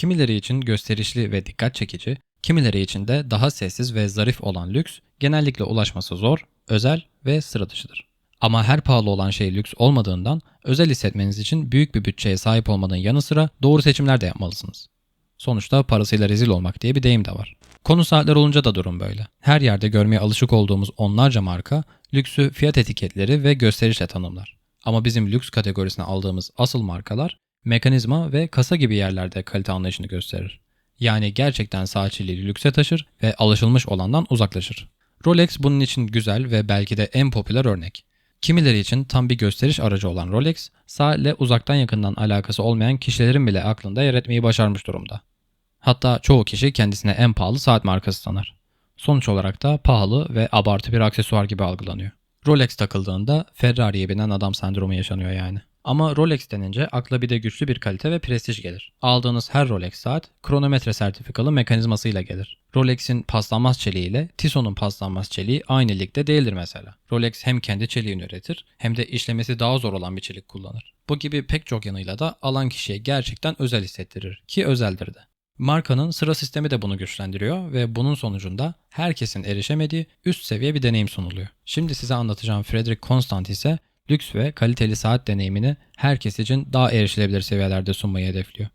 Kimileri için gösterişli ve dikkat çekici, kimileri için de daha sessiz ve zarif olan lüks genellikle ulaşması zor, özel ve sıra dışıdır. Ama her pahalı olan şey lüks olmadığından özel hissetmeniz için büyük bir bütçeye sahip olmanın yanı sıra doğru seçimler de yapmalısınız. Sonuçta parasıyla rezil olmak diye bir deyim de var. Konu saatler olunca da durum böyle. Her yerde görmeye alışık olduğumuz onlarca marka lüksü fiyat etiketleri ve gösterişle tanımlar. Ama bizim lüks kategorisine aldığımız asıl markalar mekanizma ve kasa gibi yerlerde kalite anlayışını gösterir. Yani gerçekten saatçiliği lükse taşır ve alışılmış olandan uzaklaşır. Rolex bunun için güzel ve belki de en popüler örnek. Kimileri için tam bir gösteriş aracı olan Rolex, saatle uzaktan yakından alakası olmayan kişilerin bile aklında yer etmeyi başarmış durumda. Hatta çoğu kişi kendisine en pahalı saat markası sanar. Sonuç olarak da pahalı ve abartı bir aksesuar gibi algılanıyor. Rolex takıldığında Ferrari'ye binen adam sendromu yaşanıyor yani. Ama Rolex denince akla bir de güçlü bir kalite ve prestij gelir. Aldığınız her Rolex saat kronometre sertifikalı mekanizmasıyla gelir. Rolex'in paslanmaz çeliği ile Tissot'un paslanmaz çeliği aynı ligde değildir mesela. Rolex hem kendi çeliğini üretir hem de işlemesi daha zor olan bir çelik kullanır. Bu gibi pek çok yanıyla da alan kişiye gerçekten özel hissettirir ki özeldir de. Markanın sıra sistemi de bunu güçlendiriyor ve bunun sonucunda herkesin erişemediği üst seviye bir deneyim sunuluyor. Şimdi size anlatacağım Frederick Constant ise lüks ve kaliteli saat deneyimini herkes için daha erişilebilir seviyelerde sunmayı hedefliyor.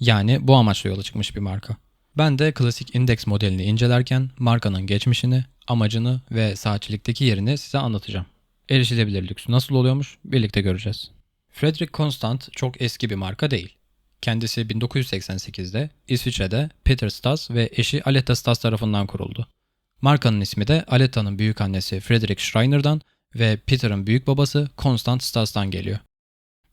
Yani bu amaçla yola çıkmış bir marka. Ben de klasik Index modelini incelerken markanın geçmişini, amacını ve saatçilikteki yerini size anlatacağım. Erişilebilir lüks nasıl oluyormuş birlikte göreceğiz. Frederick Constant çok eski bir marka değil. Kendisi 1988'de İsviçre'de Peter Stas ve eşi Aletta Stas tarafından kuruldu. Markanın ismi de Aletta'nın büyük annesi Frederick Schreiner'dan ve Peter'ın büyük babası Constant Stas'tan geliyor.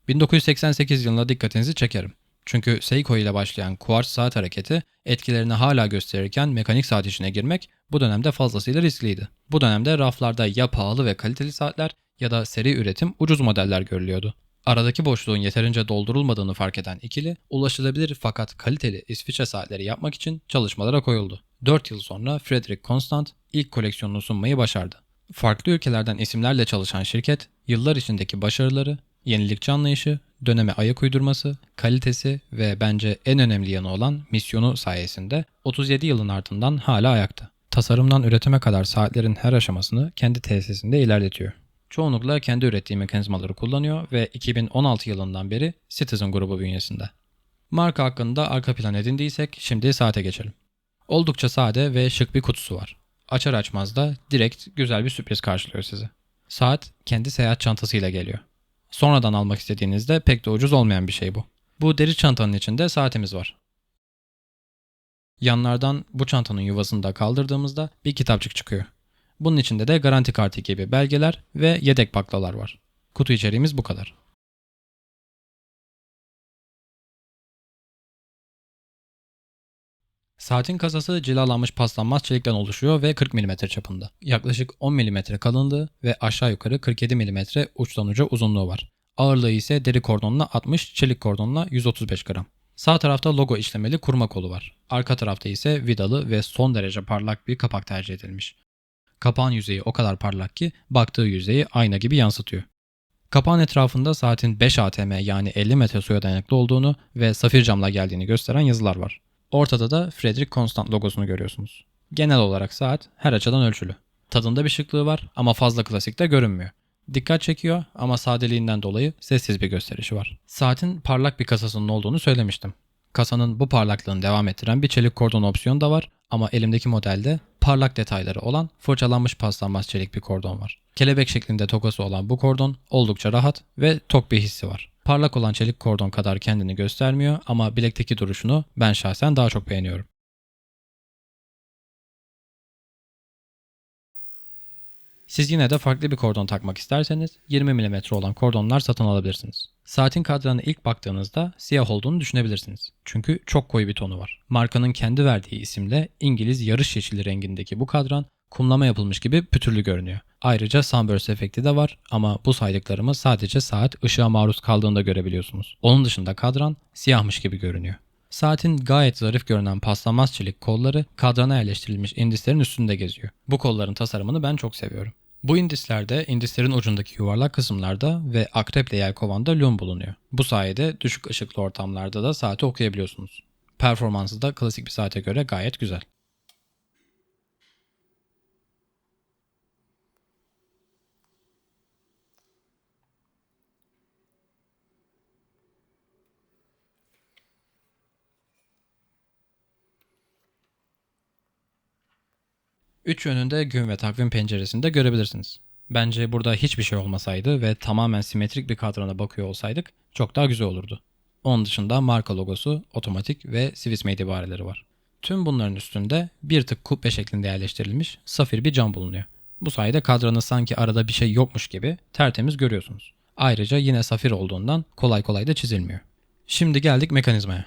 1988 yılına dikkatinizi çekerim. Çünkü Seiko ile başlayan kuartz saat hareketi etkilerini hala gösterirken mekanik saat işine girmek bu dönemde fazlasıyla riskliydi. Bu dönemde raflarda ya pahalı ve kaliteli saatler ya da seri üretim ucuz modeller görülüyordu. Aradaki boşluğun yeterince doldurulmadığını fark eden ikili, ulaşılabilir fakat kaliteli İsviçre saatleri yapmak için çalışmalara koyuldu. 4 yıl sonra Frederick Constant ilk koleksiyonunu sunmayı başardı. Farklı ülkelerden isimlerle çalışan şirket, yıllar içindeki başarıları, yenilikçi anlayışı, döneme ayak uydurması, kalitesi ve bence en önemli yanı olan misyonu sayesinde 37 yılın ardından hala ayakta. Tasarımdan üretime kadar saatlerin her aşamasını kendi tesisinde ilerletiyor. Çoğunlukla kendi ürettiği mekanizmaları kullanıyor ve 2016 yılından beri Citizen grubu bünyesinde. Marka hakkında arka plan edindiysek şimdi saate geçelim. Oldukça sade ve şık bir kutusu var. Açar açmaz da direkt güzel bir sürpriz karşılıyor sizi. Saat kendi seyahat çantasıyla geliyor. Sonradan almak istediğinizde pek de ucuz olmayan bir şey bu. Bu deri çantanın içinde saatimiz var. Yanlardan bu çantanın yuvasını da kaldırdığımızda bir kitapçık çıkıyor. Bunun içinde de garanti kartı gibi belgeler ve yedek baklalar var. Kutu içeriğimiz bu kadar. Saatin kasası cilalanmış paslanmaz çelikten oluşuyor ve 40 mm çapında. Yaklaşık 10 mm kalınlığı ve aşağı yukarı 47 mm uçtan uca uzunluğu var. Ağırlığı ise deri kordonla 60, çelik kordonla 135 gram. Sağ tarafta logo işlemeli kurma kolu var. Arka tarafta ise vidalı ve son derece parlak bir kapak tercih edilmiş. Kapağın yüzeyi o kadar parlak ki baktığı yüzeyi ayna gibi yansıtıyor. Kapağın etrafında saatin 5 ATM yani 50 metre suya dayanıklı olduğunu ve safir camla geldiğini gösteren yazılar var. Ortada da Frederick Constant logosunu görüyorsunuz. Genel olarak saat her açıdan ölçülü. Tadında bir şıklığı var ama fazla klasikte görünmüyor. Dikkat çekiyor ama sadeliğinden dolayı sessiz bir gösterişi var. Saatin parlak bir kasasının olduğunu söylemiştim. Kasanın bu parlaklığını devam ettiren bir çelik kordon opsiyonu da var ama elimdeki modelde parlak detayları olan fırçalanmış paslanmaz çelik bir kordon var. Kelebek şeklinde tokası olan bu kordon oldukça rahat ve tok bir hissi var. Parlak olan çelik kordon kadar kendini göstermiyor ama bilekteki duruşunu ben şahsen daha çok beğeniyorum. Siz yine de farklı bir kordon takmak isterseniz 20 mm olan kordonlar satın alabilirsiniz. Saatin kadranı ilk baktığınızda siyah olduğunu düşünebilirsiniz. Çünkü çok koyu bir tonu var. Markanın kendi verdiği isimle İngiliz yarış yeşili rengindeki bu kadran kumlama yapılmış gibi pütürlü görünüyor. Ayrıca sunburst efekti de var ama bu saydıklarımı sadece saat ışığa maruz kaldığında görebiliyorsunuz. Onun dışında kadran siyahmış gibi görünüyor. Saatin gayet zarif görünen paslanmaz çelik kolları kadrana yerleştirilmiş indislerin üstünde geziyor. Bu kolların tasarımını ben çok seviyorum. Bu indislerde indislerin ucundaki yuvarlak kısımlarda ve akreple yelkovanda lum bulunuyor. Bu sayede düşük ışıklı ortamlarda da saati okuyabiliyorsunuz. Performansı da klasik bir saate göre gayet güzel. Üç yönünde gün ve takvim penceresinde görebilirsiniz. Bence burada hiçbir şey olmasaydı ve tamamen simetrik bir kadrana bakıyor olsaydık çok daha güzel olurdu. Onun dışında marka logosu, otomatik ve Swiss Made ibareleri var. Tüm bunların üstünde bir tık kubbe şeklinde yerleştirilmiş safir bir cam bulunuyor. Bu sayede kadranı sanki arada bir şey yokmuş gibi tertemiz görüyorsunuz. Ayrıca yine safir olduğundan kolay kolay da çizilmiyor. Şimdi geldik mekanizmaya.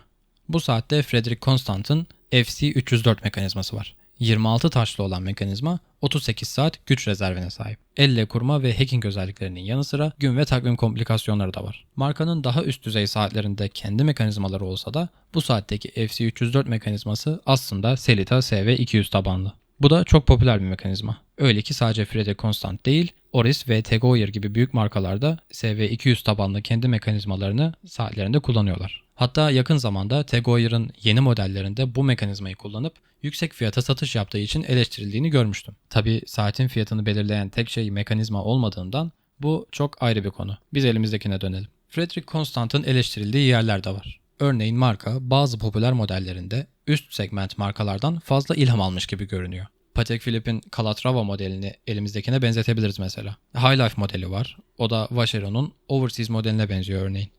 Bu saatte Frederick Constant'ın FC304 mekanizması var. 26 taşlı olan mekanizma 38 saat güç rezervine sahip. Elle kurma ve hacking özelliklerinin yanı sıra gün ve takvim komplikasyonları da var. Markanın daha üst düzey saatlerinde kendi mekanizmaları olsa da bu saatteki FC304 mekanizması aslında Selita SV200 tabanlı. Bu da çok popüler bir mekanizma. Öyle ki sadece Frederick Constant değil, Oris ve Tegoyer gibi büyük markalarda SV200 tabanlı kendi mekanizmalarını saatlerinde kullanıyorlar. Hatta yakın zamanda Tegoyer'ın yeni modellerinde bu mekanizmayı kullanıp yüksek fiyata satış yaptığı için eleştirildiğini görmüştüm. Tabi saatin fiyatını belirleyen tek şey mekanizma olmadığından bu çok ayrı bir konu. Biz elimizdekine dönelim. Frederick Constant'ın eleştirildiği yerler de var. Örneğin marka bazı popüler modellerinde üst segment markalardan fazla ilham almış gibi görünüyor. Patek Philippe'in Calatrava modelini elimizdekine benzetebiliriz mesela. High Life modeli var. O da Vacheron'un Overseas modeline benziyor örneğin.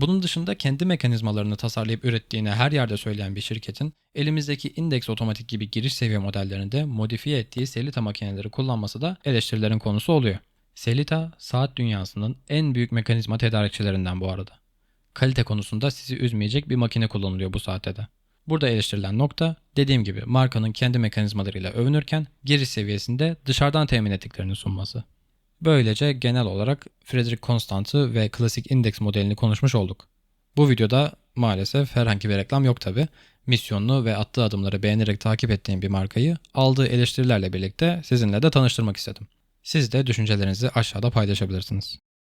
Bunun dışında kendi mekanizmalarını tasarlayıp ürettiğini her yerde söyleyen bir şirketin elimizdeki Index otomatik gibi giriş seviye modellerinde modifiye ettiği Selita makineleri kullanması da eleştirilerin konusu oluyor. Selita saat dünyasının en büyük mekanizma tedarikçilerinden bu arada. Kalite konusunda sizi üzmeyecek bir makine kullanılıyor bu saatte de. Burada eleştirilen nokta dediğim gibi markanın kendi mekanizmalarıyla övünürken giriş seviyesinde dışarıdan temin ettiklerini sunması. Böylece genel olarak Frederick Constant'ı ve klasik Index modelini konuşmuş olduk. Bu videoda maalesef herhangi bir reklam yok tabi. Misyonunu ve attığı adımları beğenerek takip ettiğim bir markayı aldığı eleştirilerle birlikte sizinle de tanıştırmak istedim. Siz de düşüncelerinizi aşağıda paylaşabilirsiniz.